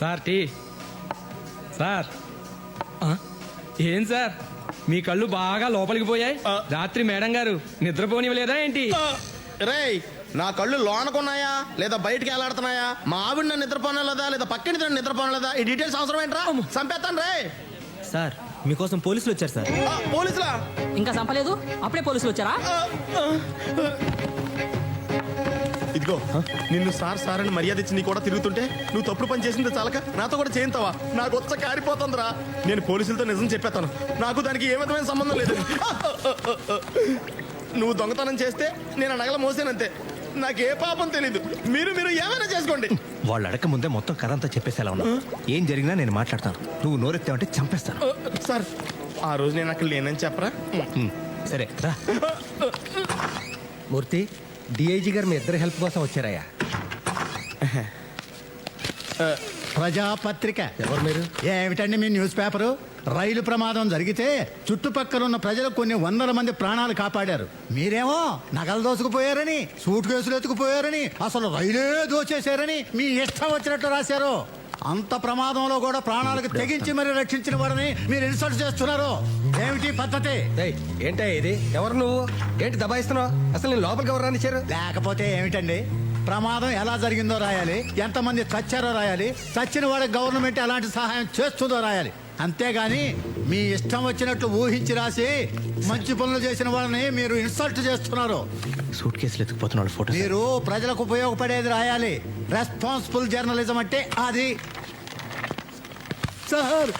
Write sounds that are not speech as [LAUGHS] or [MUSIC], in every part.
Sir tea. Sir. ఏం sir? మీ కళ్ళు బాగా లోపలికి పోయాయి. రాత్రి మేడం గారు నిద్రపోనివ్వలేదా ఏంటి? రేయ్ నా కళ్ళు లోనకున్నాయా? లేదా బయటికి వెళ్ళాడుతున్నాయా మా ఆవిడ నన్ను నిద్రపోనలేదా లేదా పక్కన నన్ను నిద్రపోనలేదా ఈ డీటెయిల్స్ అవసరం ఏంట్రా? చంపేస్తాను రే సార్ మీకోసం పోలీసులు వచ్చారు సార్. ఆ, పోలీసులా? ఇంకా చంపలేదు? అప్పుడే పోలీసులు వచ్చారా. ఇదిగో నిన్ను సార్ సార్ అని మర్యాద ఇచ్చి నీ కూడా తిరుగుతుంటే నువ్వు తప్పుడు పని చేసింది చాలక నాతో కూడా చేయింతావా? నాకు వచ్చ కారిపోతుందిరా. నేను పోలీసులతో నిజం చెప్పేస్తాను నాకు దానికి ఏ విధమైన సంబంధం లేదు. నువ్వు దొంగతనం చేస్తే నేను ఆ నగల మోసానంతే. నాకే పాపం తెలీదు. మీరు మీరు ఏమైనా చేసుకోండి. వాళ్ళు అడగ ముందే మొత్తం కథ అంతా చెప్పేసేలా ఉన్నా. ఏం జరిగినా నేను మాట్లాడతాను. నువ్వు నోరెత్తావంటే చంపేస్తాను. సార్ ఆ రోజు నేను అక్కడ లేనని చెప్పరా? సరే రా. మూర్తి డిఐజీ గారు మీ ఇద్దరు హెల్ప్ కోసం వచ్చారయ్యా. ప్రజాపత్రిక. ఎవరు మీరు? ఏమిటండి మీ న్యూస్ పేపరు? రైలు ప్రమాదం జరిగితే చుట్టుపక్కల ఉన్న ప్రజలు కొన్ని వందల మంది ప్రాణాలు కాపాడారు. మీరేమో నగలు దోసుకుపోయారని సూట్ కేసులు ఎత్తుకుపోయారని అసలు రైలే దోచేశారని మీ ఇష్టం వచ్చినట్టు రాశారు. అంత ప్రమాదంలో కూడా ప్రాణాలకు తెగించి మరి రక్షించిన వారిని మీరు ఇన్సల్ట్ చేస్తున్నారు. ఏమిటి పద్ధతి? ఏంటయ్యా ఇది? ఎవరు నువ్వు? ఏంటి దబాయిస్తున్నావు? అసలు నేను లోపలికి ఎవరు రానిచ్చారు? లేకపోతే ఏమిటండి? ప్రమాదం ఎలా జరిగిందో రాయాలి. ఎంతమంది చచ్చారో రాయాలి. చచ్చిన వాడికి గవర్నమెంట్ ఎలాంటి సహాయం చేస్తుందో రాయాలి. అంతేగాని మీ ఇష్టం వచ్చినట్లు ఊహించి రాసి మంచి పనులు చేసిన వాళ్ళని మీరు ఇన్సల్ట్ చేస్తున్నారు. సూట్ కేసులు ఎత్తుకుపోతున్నాడు ఫోటో మీరు ప్రజలకు ఉపయోగపడేది రాయాలి. రెస్పాన్సిబుల్ జర్నలిజం అంటే అది. సార్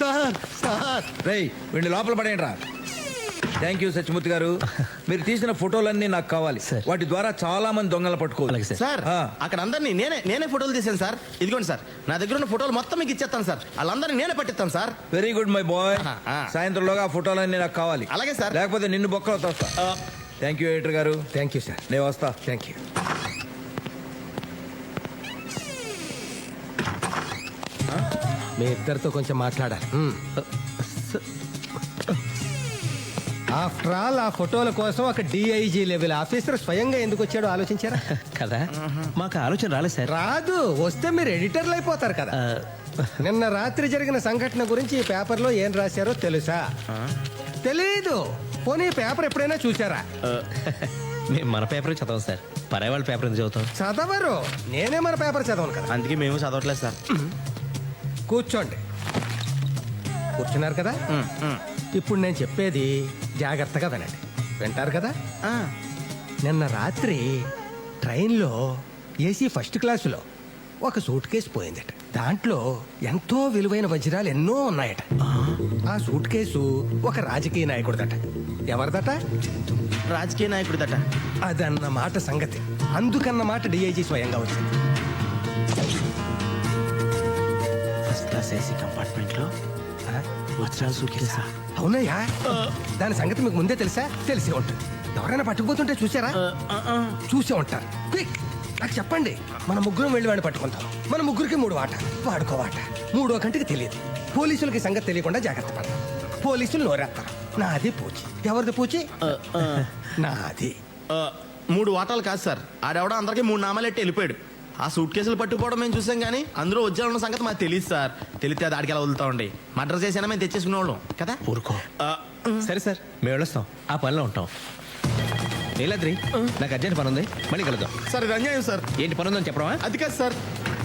సార్ సార్ రేయ్ వీడిని లోపల పడేయండి రా థ్యాంక్ యూ సత్యమూర్తి గారు. మీరు తీసిన ఫోటోలన్నీ నాకు కావాలి. సార్. వాటి ద్వారా చాలా మంది దొంగలు పట్టుకోవాలి. సార్. అక్కడ అందరినీ నేనే నేనే ఫోటోలు తీసాను సార్ ఇదిగోండి సార్ నా దగ్గర ఉన్న ఫోటోలు మొత్తం మీకు ఇచ్చేస్తాను సార్ వాళ్ళందరినీ నేనే పట్టిస్తాను sir very good my boy. సాయంత్రంలోగా ఆ ఫోటోలన్నీ నాకు కావాలి. అలాగే సార్. లేకపోతే నిన్ను బొక్కలో తోస్తా. థ్యాంక్ యూ ఎడిటర్ గారు. థ్యాంక్ యూ సార్ నేను వస్తా. థ్యాంక్ యూ మీ ఇద్దరితో కొంచెం మాట్లాడాలి. ఆఫ్టర్ ఆల్ ఆ ఫోటోల కోసం ఒక డిఐజీ లెవెల్ ఆఫీసర్ స్వయంగా ఎందుకు వచ్చాడో ఆలోచించారా? [LAUGHS] కదా? మాకు ఆలోచన రాలేదు సార్. రాదు. వస్తే మీరు ఎడిటర్లు అయిపోతారు కదా. నిన్న రాత్రి జరిగిన సంఘటన గురించి ఈ పేపర్లో ఏం రాశారో తెలుసా? తెలీదు. పోనీ పేపర్ ఎప్పుడైనా చూసారా మేము మన పేపర్ చదవం సార్. పరాయి వాళ్ళ పేపర్ ఎందుకు చదువుతాం? చదవరు. నేనే మన పేపర్ చదవను కదా. అందుకే మేము చదవట్లేదు సార్. కూర్చోండి. కూర్చున్నారు కదా? ఇప్పుడు నేను చెప్పేది జాగ్రత్తగా వినండి. వింటారు కదా? నిన్న రాత్రి ట్రైన్లో ఏసీ ఫస్ట్ క్లాసులో ఒక సూట్ కేసు పోయిందట. దాంట్లో ఎంతో విలువైన వజ్రాలు ఎన్నో ఉన్నాయట. ఆ సూట్ కేసు ఒక రాజకీయ నాయకుడిదట. ఎవరిదట? రాజకీయ నాయకుడి దట అదన్న మాట సంగతి. అందుకన్న మాట డిఐజీ స్వయంగా వచ్చింది. ఫస్ట్ క్లాస్ ఏసీ కంపార్ట్మెంట్లో ఆ? వజ్రాలు సూట్ కేసా అవునయ్యా. దాని సంగతి మీకు ముందే తెలుసా? తెలిసే ఉంటుంది. ఎవరైనా పట్టుకుపోతుంటే చూసారా? చూసే ఉంటారు. క్విక్. నాకు చెప్పండి మన ముగ్గురం వెళ్ళి వాడిని పట్టుకుంటాం. మన ముగ్గురికి మూడు వాట వాడుకో వాట. మూడో కంటికి తెలియదు. పోలీసులకి సంగతి తెలియకుండా జాగ్రత్త పడతాం. పోలీసులు నోరేస్తారు నాది పూచి. ఎవరిది పూచి? నాది. మూడు వాటాలు కాదు సార్. ఆడెవడో అందరికీ మూడు నామాలెట్టి వెళ్ళిపోయాడు. ఆ సూట్ కేసులు పట్టుకోవడం మేము చూసాం కానీ అందులో వజ్రాలు ఉన్న సంగతి మాకు తెలియదు సార్. తెలిస్తే అది ఆడికి ఎలా వదులుతా ఉండి మర్డర్ చేసినా మేము తెచ్చేసుకునేవాళ్ళం కదా? ఊరుకో. సరే సార్ మేము వెళ్ళొస్తాం. ఆ పనిలో ఉంటాం. నీలాద్రి నాకు అర్జెంట్ పని ఉంది. మళ్ళీ కలుద్దాం. సార్ ఇది అన్యాయం సార్. ఏంటి పని ఉందని చెప్పడమా? అది కాదు సార్.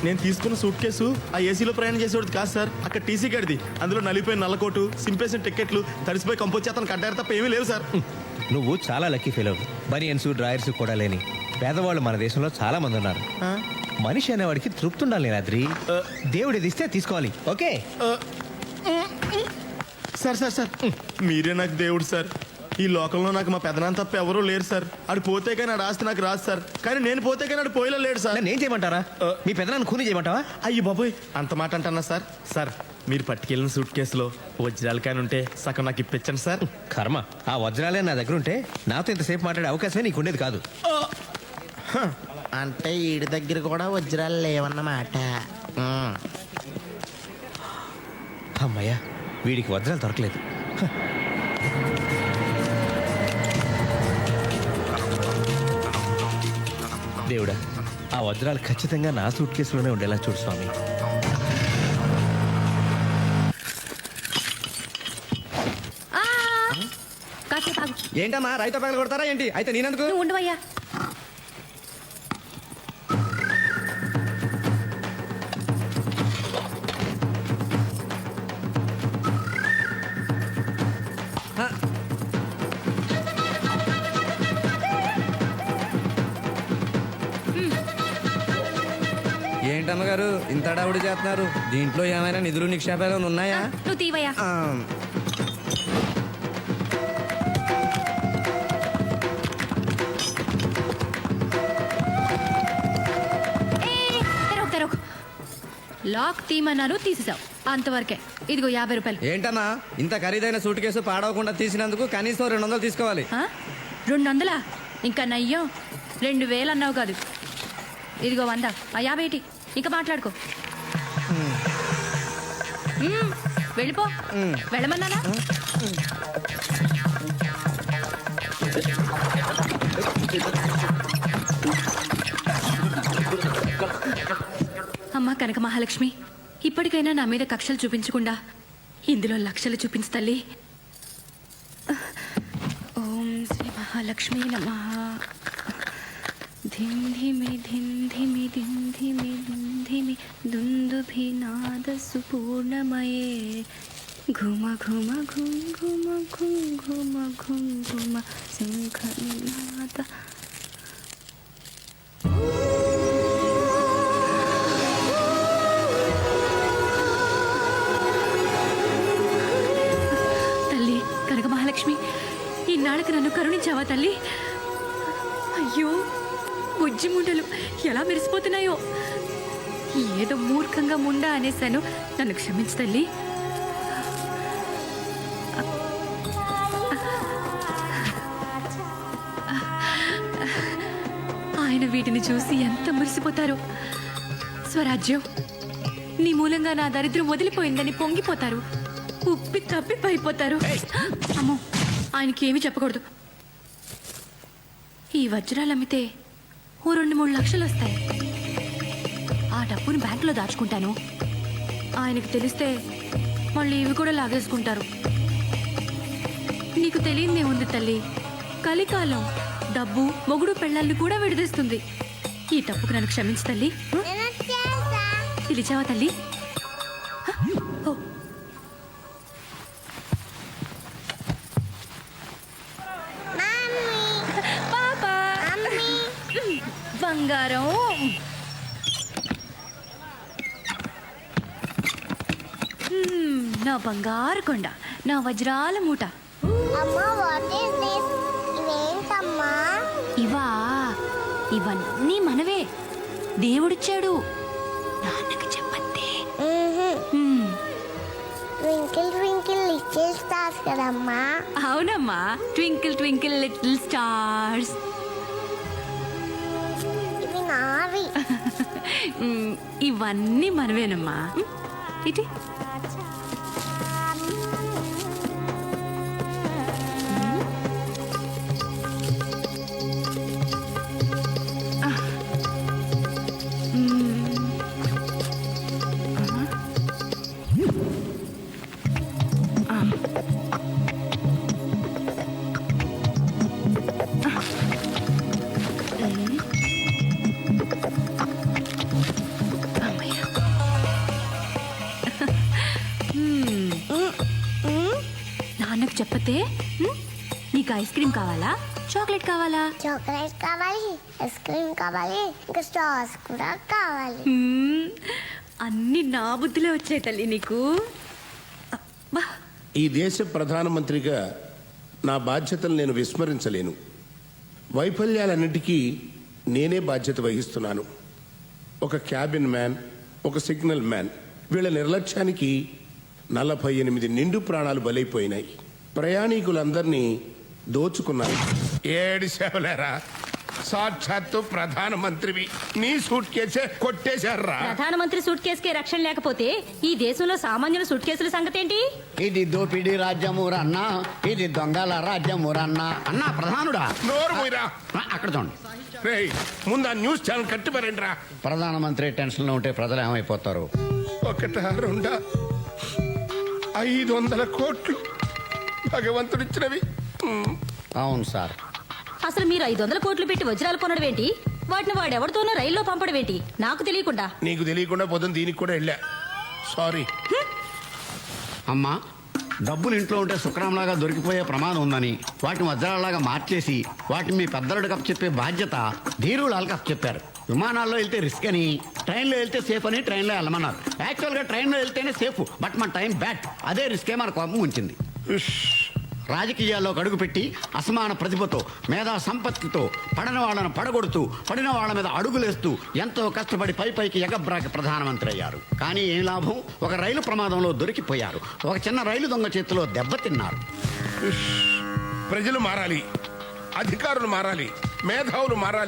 నేను తీసుకున్న సూట్ కేసు ఆ ఏసీలో ప్రయాణం చేసేవాడు కాదు సార్. అక్కడ టీసీ గడిది. అందులో నలిపోయిన నల్లకోటు సింపేసిన టికెట్లు తడిసిపోయి కంపోజ్ చేతను కట్టారు తప్ప ఏమీ లేవు సార్. నువ్వు చాలా లక్కీ ఫీల్ అవ్వు. బనియన్స్ డ్రాయర్స్ కూడా లేని. పేదవాళ్ళు మన దేశంలో చాలా మంది ఉన్నారు. మనిషి అనేవాడికి తృప్తి ఉండాలి నీలాద్రి దేవుడు ఇది ఇస్తే తీసుకోవాలి. ఓకే? ఆ, సార్ సార్ సార్. మీరే నాకు దేవుడు సార్. ఈ లోకంలో నాకు మా పెదనాన్న తప్ప ఎవరూ లేరు సార్. ఆడు పోతే కానీ ఆడు ఆస్తి నాకు రాదు సార్. కానీ నేను పోతే కానీ ఆడు పోయిలో లేడు సార్. నన్ను ఏం చేయమంటారా? ఆ. మీ పెద్దనాన్ని ఖూనీ చేయమంటావా? అయ్యి బాబోయ్ అంత మాట అంటున్నా సార్? సార్ మీరు పట్టుకెళ్ళిన సూట్ కేసులో వజ్రాలు కానీ ఉంటే సగం నాకు ఇప్పించండి సార్. కర్మ. ఆ వజ్రాలే నా దగ్గర ఉంటే నాతో ఇంతసేపు మాట్లాడే అవకాశమే నీకు ఉండేది కాదు అంటే ఈడి దగ్గర కూడా వజ్రాలు లేవన్నమాట. అమ్మయ్యా వీడికి వజ్రాలు దొరకలేదు. హ. దేవుడా ఆ వజ్రాలు ఖచ్చితంగా నా సూట్ కేసులోనే ఉండేలా చూడు స్వామి. కాసేపు ఆగు. ఏంటమ్మా రైతు పగల కొడతారా ఏంటి? అయితే నేనెందుకు? నువ్వు ఉండవయ్యా. ఏంటమ్మగారు? ఇంత అడావుడి చేస్తున్నారు. దీంట్లో ఏమైనా నిధులు నిక్షేపాలు ఉన్నాయా? నువ్వు తీవయ్యా. ఆ, ఏ, తెరవకు తెరవకు. లాక్ తీమన్నారు తీసేసావు అంతవరకే. ఇదిగో యాభై రూపాయలు. ఏంటమ్మా? ఇంత ఖరీదైన సూట్ కేసు పాడవకుండా తీసినందుకు కనీసం రెండు వందలు తీసుకోవాలి. ఆ? రెండు వందలా? ఇంకా నయ్యం. రెండు వేలు అన్నావు కాదు. ఇదిగో వంద. ఆ యాభై ఏంటి ఇంకా మాట్లాడుకో. వెళ్ళిపో. వెళ్ళమన్నానా? అమ్మా కనక మహాలక్ష్మి ఇప్పటికైనా నా మీద కక్షలు చూపించకుండా ఇందులో లక్షలు చూపించు తల్లి. ఓం శ్రీ మహాలక్ష్మి నమ. ధిం ధిమి ధిం ధిమి ధిం ధిమి దుందుభినాద సుపూర్ణమయే ఘుమ ఘుమ ఘుం ఘుమ ఘుం ఘుమ ఘుం ఘుమ శంఖనాద తల్లి కనక మహాలక్ష్మి ఈనాళ్ళకి నన్ను కరుణించావా తల్లి? అయ్యో బుజ్జి ముండలు ఎలా మెరిసిపోతున్నాయో? ఏదో మూర్ఖంగా ముండా అనేశాను. నన్ను క్షమించు తల్లి. ఆయన వీటిని చూసి ఎంత మురిసిపోతారు? స్వరాజ్యం నీ మూలంగా నా దరిద్రం వదిలిపోయిందని పొంగిపోతారు. ఉప్పి తప్పి పైపోతారు అమ్మో ఆయనకి ఏమీ చెప్పకూడదు. ఈ వజ్రాలు అమ్మితే ఓ రెండు మూడు లక్షలు వస్తాయి. డబ్బుని బ్యాంకులో దాచుకుంటాను. ఆయనకు తెలిస్తే మళ్ళీ ఇవి కూడా లాగేసుకుంటారు. నీకు తెలియదే ఉంది తల్లి. కలికాలం డబ్బు మొగుడు పెళ్ళాన్ని కూడా విడదీస్తుంది. ఈ తప్పుకు నన్ను క్షమించు తల్లి. పిలిచావా తల్లి? బంగారం మ్మ్, నా బంగారు కొండ. నా వజ్రాల మూట. ఇవా ఇవన్నీ మనవే. దేవుడిచ్చాడు. నాన్నకి చెప్పంతే. మ్మ్, ట్వింకిల్ ట్వింకిల్ లిటిల్ స్టార్స్ కదమ్మా. అవునమ్మా. Twinkle twinkle little stars. ఇవి నావి. [LAUGHS] ఇవన్నీ మనవేనమ్మా. మ్మ్, ఇటు. ఐస్ క్రీమ్ కావాలా? చాక్లెట్ కావాలా? చాక్లెట్ కావాలి ఐస్ క్రీమ్ కావాలి ఇంకా స్టార్స్ కూడా కావాలి. అన్ని నా బుద్ధిలో వచ్చాయి తల్లి నీకు. అబ్బా. ఈ దేశ ప్రధానమంత్రిగా నా బాధ్యతలు నేను విస్మరించలేను. వైఫల్యాలన్నిటికీ నేనే బాధ్యత వహిస్తున్నాను. ఒక క్యాబిన్ మ్యాన్ ఒక సిగ్నల్ మ్యాన్. వీళ్ళ నిర్లక్ష్యానికి నలభై ఎనిమిది నిండు ప్రాణాలు బలైపోయినాయి. ప్రయాణికులందరినీ దోచుకున్నాను ఏడు సేవలేరా? సాక్షాత్తు ప్రధానమంత్రివి. నీ సూట్ కేసే కొట్టేశారా ప్రధానమంత్రి సూట్ కేసుకే రక్షణ లేకపోతే ఈ దేశంలో సామాన్యుల సూట్ కేసుల సంగతి ఏంటి ఇది దోపిడీ రాజ్యమూర అన్న ఇది దొంగల రాజ్యమూర అన్న అన్న ప్రధానుడా. నోరు మూయరా. ఆ, అక్కడ చూడండి. రేయ్ ముందు ఆ న్యూస్ ఛానల్ కట్టిపారండి రా ప్రధానమంత్రి టెన్షన్లో ఉంటే ప్రజలు ఏమైపోతారు? ఒకటా రెండా. ఐదు వందల కోట్లు భగవంతుడిచ్చినవి. అవును సార్. అసలు మీరు ఐదు వందల కోట్లు పెట్టి వజ్రాలు కొనడం ఏంటి? వాటిని వాడెవరితోనో రైల్లో పంపడం ఏంటి? నాకు తెలియకుండా. నీకు తెలియకుండా పొద్దున్న దీనికి కూడా వెళ్ళా. సారీ. అమ్మా డబ్బులు ఇంట్లో ఉంటే శుక్రంలాగా దొరికిపోయే ప్రమాదం ఉందని వాటిని వజ్రాలలాగా మార్చేసి వాటిని మీ పెద్దలకు కప్ చెప్పే బాధ్యత ధీరులు అల్కప్ చెప్పారు. విమానాల్లో వెళ్తే రిస్క్ అని ట్రైన్లో వెళ్తే సేఫ్ అని ట్రైన్లో వెళ్ళమన్నారు. యాక్చువల్గా ట్రైన్లో వెళ్తేనే సేఫ్ బట్ మన టైం బ్యాడ్. అదే రిస్కే మన కోపం ఉంచింది. రాజకీయాల్లో అడుగుపెట్టి అసమాన ప్రతిభతో మేధా సంపత్తితో పడిన వాళ్ళను పడగొడుతూ పడిన వాళ్ళ మీద అడుగులేస్తూ ఎంతో కష్టపడి పై పైకి ఎగబ్రాకి ప్రధానమంత్రి అయ్యారు. కానీ ఏం లాభం? ఒక రైలు ప్రమాదంలో దొరికిపోయారు. ఒక చిన్న రైలు దొంగ చేతిలో దెబ్బతిన్నారు ప్రజలు మారాలి. అధికారులు మారాలి. మేధావులు మారాలి.